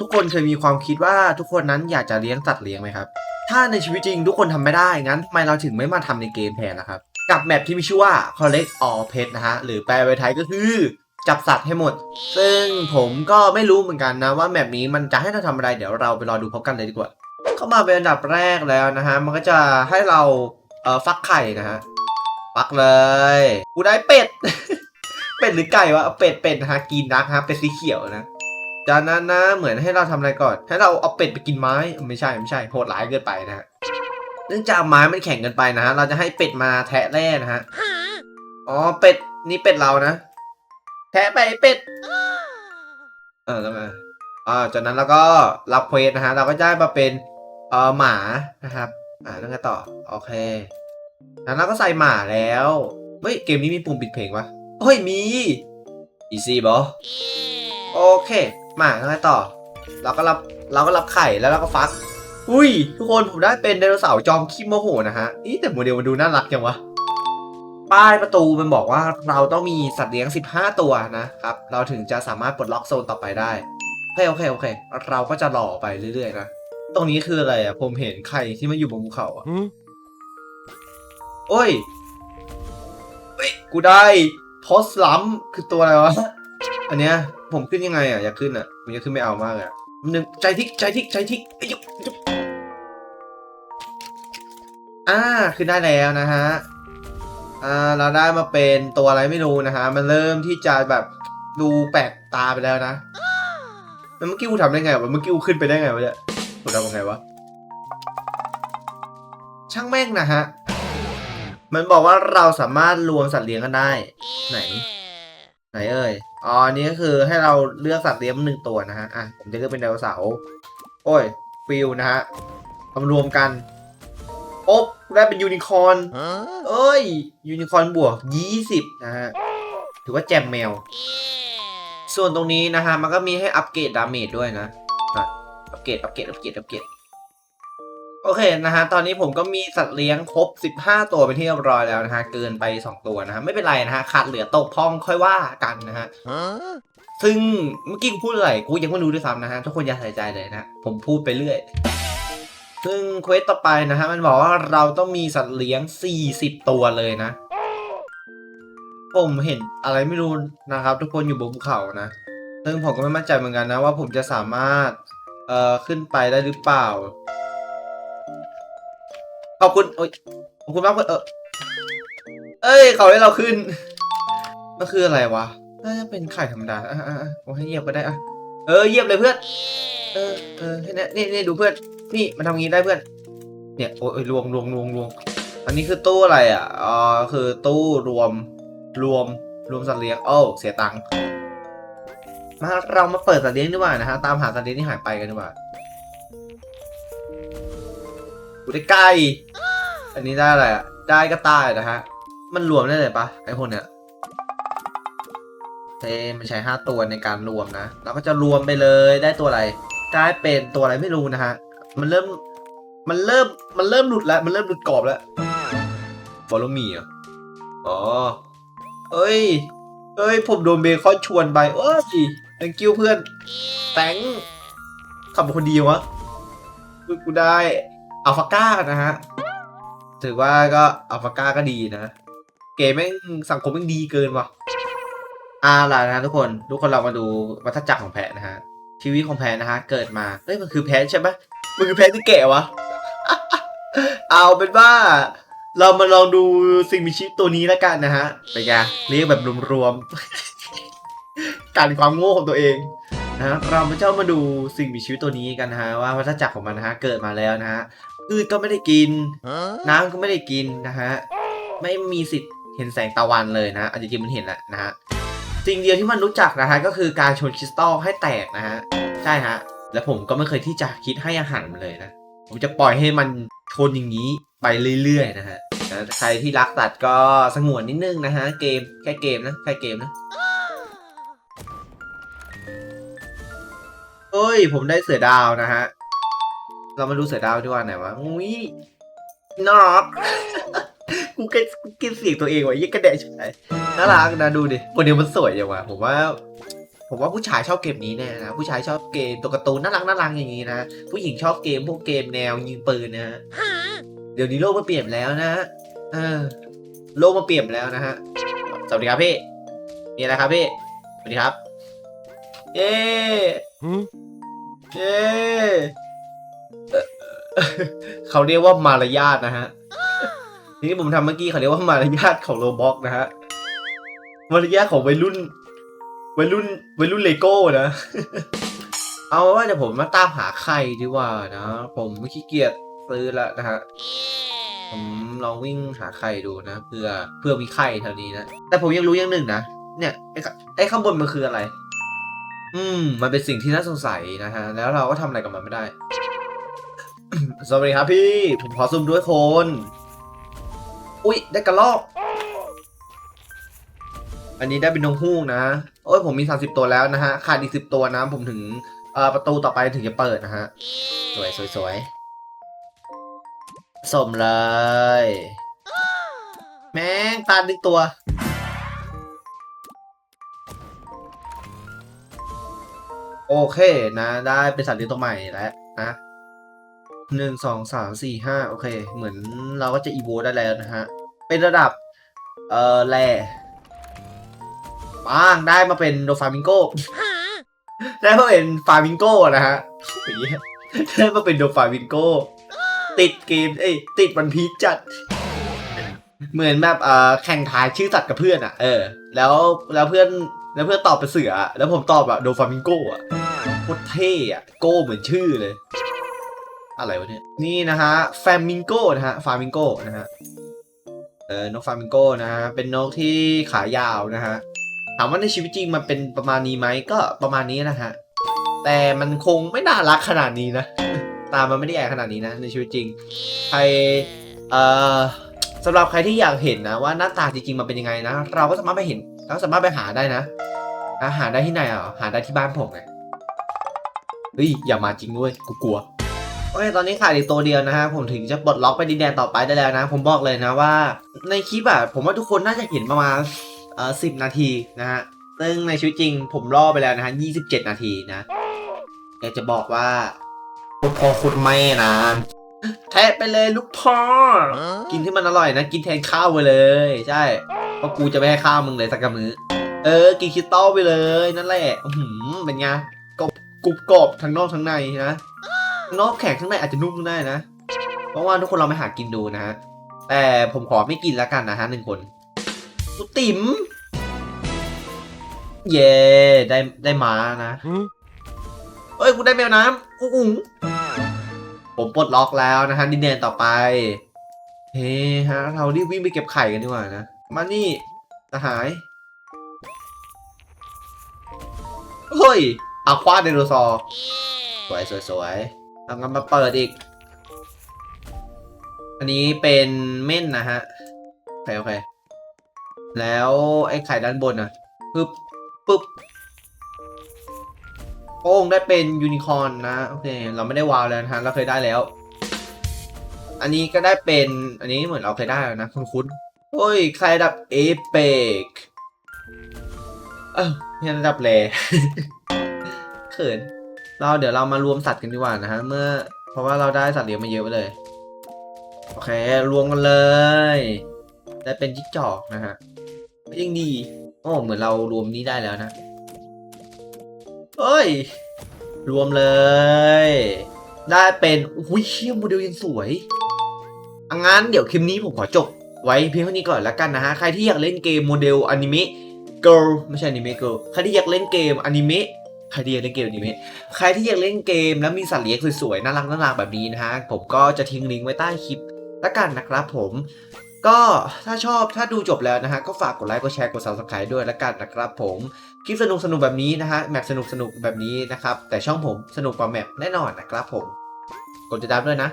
ทุกคนเคยมีความคิดว่าทุกคนนั้นอยากจะเลี้ยงสัตว์เลี้ยงไหมครับ ถ้าในชีวิตจริงทุกคนทำไม่ได้งั้นทำไมเราถึงไม่มาทำในเกมแทนล่ะครับ กับแมปที่มีชื่อว่า Collect All Pet นะฮะหรือแปลเป็นไทยก็คือจับสัตว์ให้หมด ซึ่งผมก็ไม่รู้เหมือนกันนะว่าแมปนี้มันจะให้เราทำอะไรเดี๋ยวเราไปรอดูพร้อมกันเลยดีกว่า เข้ามาเป็นอันดับแรกแล้วนะฮะมันก็จะให้เราเอ่อฟักไข่นะฮะฟักเลยกูได้เป็ด เป็ดหรือไก่วะเป็ดเป็ดนะฮะกินนักฮะเป็ดสีเขียวนะ จากนั้นนะเหมือนให้เราทำอะไรก่อน ให้เราเอาเป็ดไปกินไม้ไม่ใช่ไม่ใช่โหดร้ายเกินไปนะฮะเนื่องจากไม้มันแข็งเกินไปนะฮะเราจะให้เป็ดมาแทะแร่นะฮะอ๋อเป็ดนี่เป็ดเรานะ แทะไปเป็ดเออแล้วไงอ่าจากนั้นเราก็รับเควสนะฮะเราก็ได้มาเป็นเอ่อหมานะครับอ่าแล้วไงต่อโอเคแล้วเราก็ใส่หมาแล้วเฮ้ยเกมนี้มีปุ่มปิดเพลงปะเฮ้ยมี easy บอโอเค มาแล้วไงต่อ เราก็รับเราก็รับไข่แล้วเราก็ฟัก อุ้ย ทุกคนผมได้เป็นไดโนเสาร์จอมขี้โมโหนะฮะอีแต่โมเดลมันดูน่ารักจังวะป้ายประตูมันบอกว่าเราต้องมีสัตว์เลี้ยง 15 ตัวนะครับ เราถึงจะสามารถปลดล็อกโซนต่อไปได้โอเคโอเคโอเค เราก็จะหล่อไปเรื่อยๆนะ ตรงนี้คืออะไรอะ ผมเห็นไข่ที่มันอยู่บนภูเขาอะโอ้ยเฮ้ย กูได้ทอสลัมคือตัวอะไรวะ อันเนี้ย ผมขึ้นยังไงอะอยากขึ้นอะผมจะขึ้นไม่เอามากเลยอะหนึ่งใจทิกใจทิกใจทิกไอ้ยยุบยุบอ่าขึ้นได้แล้วนะฮะอ่าเราได้มาเป็นตัวอะไรไม่รู้นะฮะมันเริ่มที่จะแบบดูแปลกตาไปแล้วนะแล้วเมื่อกี้กูทำได้ไงวะเมื่อกี้กูขึ้นไปได้ไงวะเนี่ยกูทำยังไงวะช่างแม่งนะฮะมันบอกว่าเราสามารถรวมสัตว์เลี้ยงกันได้ ไหน ไหนเอ่ย อ๋ออันนี้ก็คือให้เราเลือกสัตว์เลี้ยงหนึ่งตัวนะฮะ อะ ผมจะเลือกเป็นไดโนเสาร์ โอ้ย ฟิลนะฮะเอามารวมกัน โอ๊บได้เป็นยูนิคอร์นเอ้ย ยูนิคอร์นบวก20นะฮะ ถือว่าแจมแมว ส่วนตรงนี้นะฮะ มันก็มีให้อัปเกรดดาเมจด้วยนะอะอัปเกรด อัปเกรด อัปเกรด อัปเกรด โอเคนะฮะ ตอนนี้ผมก็มีสัตว์เลี้ยงครบ 15 ตัวเป็นที่เรียบร้อยแล้วนะฮะ เกินไป 2 ตัวนะฮะ ไม่เป็นไรนะฮะ ขาดเหลือตกพร่องค่อยว่ากันนะฮะ ซึ่งเมื่อกี้กูพูดอะไร กูยังไม่รู้ด้วยซ้ำนะฮะ ทุกคนอย่าใส่ใจเลยนะ ผมพูดไปเรื่อย ซึ่งเควสต่อไปนะฮะ มันบอกว่าเราต้องมีสัตว์เลี้ยง 40 ตัวเลยนะ ผมเห็นอะไรไม่รู้นะครับ ทุกคนอยู่บนภูเขานะ ซึ่งผมก็ไม่มั่นใจเหมือนกันนะว่าผมจะสามารถ เอ่อ ขึ้นไปได้หรือเปล่า ขอบคุณโอ้ยขอบคุณมากเอนเออเอ้ยเขาให้เราขึ้น มันคืออะไรวะ น่าจะเป็นไข่ธรรมดา อะอะอะผมให้เยียบก็ได้อะ เออเยียบเลยเพื่อน เออเออให้เนี่ยนี่นี่ดูเพื่อน นี่มันทำงี้ได้เพื่อน เนี่ยโอ้ยลวงลวงลวงลวงอันนี้คือตู้อะไรอะ อ๋อคือตู้รวมรวมรวมสัตว์เลี้ยงโอ้าเสียตังค์ มาเรามาเปิดสัตว์เลี้ยงดีกว่านะฮะ ตามหาสัตว์เลี้ยงที่หายไปกันดีกว่า กูได้ไก่อันนี้ได้อะไรอะได้กระต่ายนะฮะ มันรวมได้เลยปะไอพวกเนี้ยเทมันใช้ห้าตัวในการรวมนะ เราก็จะรวมไปเลยได้ตัวอะไร ได้เป็นตัวอะไรไม่รู้นะฮะ มันเริ่ม มันเริ่ม มันเริ่มหลุดแล้ว มันเริ่มหลุดกรอบแล้วบอลลูมีเหรออ๋อ เอ้ย เอ้ย ผมโดนเบคอนชวนไปเอ้ย thank you เพื่อน แตงขับเป็นคนดีวะกูได้ อัลฟาก้านะฮะ ถือว่าก็อัลฟาก้าก็ดีนะ เกมแม่งสังคมแม่งดีเกินว่ะอาล่ะนะทุกคนทุกคนเรามาดูวัฏจักรของแพะนะฮะชีวิตของแพะนะฮะเกิดมาเฮ้ยมันคือแพะใช่ไหมมันคือแพะที่แก่วะเอาเป็นว่า เรามาลองดูสิ่งมีชีวิตตัวนี้แล้วกันนะฮะเป็นไงเรียกแบบรวมๆการความโง่ของตัวเอง นะฮะเรามาเจ้ามาดูสิ่งมีชีวิตตัวนี้กันนะฮะว่าวัฏจักรของมันนะฮะเกิดมาแล้วนะฮะพืชก็ไม่ได้กิน น้ำก็ไม่ได้กินนะฮะไม่มีสิทธิ์เห็นแสงตะวันเลยนะฮะอันจริงๆมันเห็นแหละนะฮะสิ่งเดียวที่มันรู้จักนะฮะก็คือการชนคริสตัลให้แตกนะฮะใช่ฮะและผมก็ไม่เคยที่จะคิดให้อาหารมันเลยนะผมจะปล่อยให้มันชนอย่างนี้ไปเรื่อยๆนะฮะนะใครที่รักสัตว์ก็สงวนนิดนึงนะฮะเกมแค่เกมนะแค่เกมนะ เอ้ย ผมได้เสือดาวนะฮะ เรามาดูเสือดาวดีกว่าไหนวะอุ้ยน่ารักกูแค่กินเสียงตัวเองวะยี่กระแดะใช่ไหมน่ารักนะดูดิคนเดียวมันสวยจังวะผมว่า ผมว่าผู้ชายชอบเกมนี้แน่นะผู้ชายชอบเกมตัวการ์ตูนน่ารักน่ารักอย่างนี้นะผู้หญิงชอบเกมพวกเกมแนวยิงปืนนะฮะเดี๋ยวนี้โลกมันเปลี่ยนแล้วนะเออโลกมันเปลี่ยนแล้วนะฮะสวัสดีครับพี่มีอะไรครับพี่สวัสดีครับ เย้เย้เอ่อเขาเรียกว่ามารยาทนะฮะที่ผมทำเมื่อกี้เขาเรียกว่ามารยาทของโรบ็อกนะฮะมารยาทของวัยรุ่นวัยรุ่นวัยรุ่นเลโก้นะ เอาว่าเดี๋ยวผมมาตามหาไข่ดีกว่านะ ผมไม่ขี้เกียจซื้อแล้วนะฮะผมลองวิ่งหาไข่ดูนะ เพื่อเพื่อมีไข่แถวนี้นะ แต่ผมยังรู้อย่างหนึ่งนะเนี่ยไอ้ขไอ้ข้างบนมันคืออะไร อืม มันเป็นสิ่งที่น่าสงสัยนะฮะ แล้วเราก็ทำอะไรกับมันไม่ได้ สวัสดีครับพี่ ผมขอซุ่มด้วยคน อุ๊ย ได้กระลอก อันนี้ได้เป็นนงฮูกนะ โอ้ยผมมี 30 ตัวแล้วนะฮะ ขาดอีก 10 ตัวนะ ผมถึงประตูต่อไปถึงจะเปิดนะฮะ สวยสวยสวยสมเลย แม่งตาดึกตัว โอเคนะ ได้เป็นสัตว์เลี้ยงตัวใหม่แล้วนะหนึ่งสองสามสี่ห้าโอเค เหมือนเราก็จะอีโวได้แล้วนะฮะ เป็นระดับ เอ่อแร่ป้างได้มาเป็นโดฟามิงโกได้มาเป็นฟามิงโกนะฮะโอ้ยได้มาเป็นโดฟามิงโกติดเกมเอ้ยติดวันพีชจัด เหมือนแบบเอ่อแข่งทายชื่อสัตว์กับเพื่อนอะ เออ แล้วแล้วเพื่อนแล้วเพื่อนตอบเป็นเสือ แล้วผมตอบอะโดฟามิงโกอะ คตรเท่อะโก้เหมือนชื่อเลย อะไรวะเนี่ย นี่นะฮะแฟมิงโกนะฮะฟามิงโกนะฮะเออนกฟามิงโกนะฮะเป็นนกที่ขายาวนะฮะถามว่าในชีวิตจริงมันเป็นประมาณนี้ไหมก็ประมาณนี้นะฮะแต่มันคงไม่น่ารักขนาดนี้นะ ตามันไม่ได้ใหญ่ขนาดนี้นะ ในชีวิตจริง ใครเอ่อสำหรับใครที่อยากเห็นนะว่าหน้าตาจริงๆมันเป็นยังไงนะ เราก็สามารถไปเห็นเราสามารถไปหาได้นะนะหาได้ที่ไหนอะหาได้ที่บ้านผมไง เฮ้ยอย่ามาจริงด้วยกูกลัวโอเคตอนนี้ขาดอีกตัวเดียวนะฮะผมถึงจะปลดล็อกไปดินแดนต่อไปได้แล้วนะ ผมบอกเลยนะว่า ในคลิปอะผมว่าทุกคนน่าจะเห็นประมาณเอ่อสิบนาทีนะฮะซึ่งในชีวิตจริง ผมล่อไปแล้วนะฮะยี่สิบเจ็ดนาทีนะอยากจะบอกว่าคุณพ่อคุณแม่นะแทะไปเลยลูกพ่อ กินที่มันอร่อยนะ กินแทนข้าวไปเลย ใช่เพราะกูจะไม่ให้ข้าวมึงเลยสักกมือเออ กินคิสตัลไปเลยนั่นแหละอือหือเป็นไง กรุบกรอบทั้งนอกทั้งในนะนอกแข็งข้างในอาจจะนุ่มได้นะ เพราะว่าทุกคนเราไปหากินดูนะฮะ แต่ผมขอไม่กินแล้วกันนะฮะหนึ่งคนกูติ๋ม เย่ได้ได้ม้านะเอ้ยกูได้แมวน้ำอุ้งผมปลดล็อกแล้วนะฮะดินแดนต่อไป เฮ้ฮะเรารีบวิ่งไปเก็บไข่กันดีกว่านะ มานี่สหาย เฮ้ย อาควาไดโนเสาร์สวยสวยสวยเอางั้นมาเปิดอีก อันนี้เป็นเม่นนะฮะโอเคโอเค แล้วไอ้ไข่ด้านบนอะปึ๊บปึ๊บโป้งได้เป็นยูนิคอร์นนะโอเค เราไม่ได้วาวแล้วนะฮะเราเคยได้แล้ว อันนี้ก็ได้เป็นอันนี้เหมือนเราเคยได้แล้วนะคุณคุ้นๆเฮ้ยใครดับเอเปกเออนี่ดับแรเขิน เราเดี๋ยวเรามารวมสัตว์กันดีกว่านะฮะ เมื่อ เพราะว่าเราได้สัตว์เลี้ยงมาเยอะไปเลย โอเค รวมกันเลย ได้เป็นจิ๊กจอกนะฮะยังดีโอ้เหมือนเรารวมนี้ได้แล้วนะเฮ้ย รวมเลย ได้เป็นอุ้ยเชี่ยโมเดลยังสวยอังั้นเดี๋ยวคลิปนี้ผมขอจบไว้เพียงเท่านี้ก่อนแล้วกันนะฮะ ใครที่อยากเล่นเกมโมเดลอนิเมะ girl ไม่ใช่อนิเมะ girl ใครที่อยากเล่นเกมอนิเมะ ใครที่อยากเล่นเกมนิเมใครที่อยากเล่นเกมแล้วมีสัตว์เลี้ยงสวยๆ น่ารักน่ารักแบบนี้นะฮะ ผมก็จะทิ้งลิงก์ไว้ใต้คลิปแล้วกันนะครับผม ก็ถ้าชอบถ้าดูจบแล้วนะฮะ ก็ฝากกดไลค์ กดแชร์ กด subscribe ด้วยแล้วกันนะครับผม คลิปสนุกสนุกๆแบบนี้นะฮะ แมปสนุกสนุกๆแบบนี้นะครับ แต่ช่องผมสนุกกว่าแมปแน่นอนนะครับผม กดติดตามด้วยนะ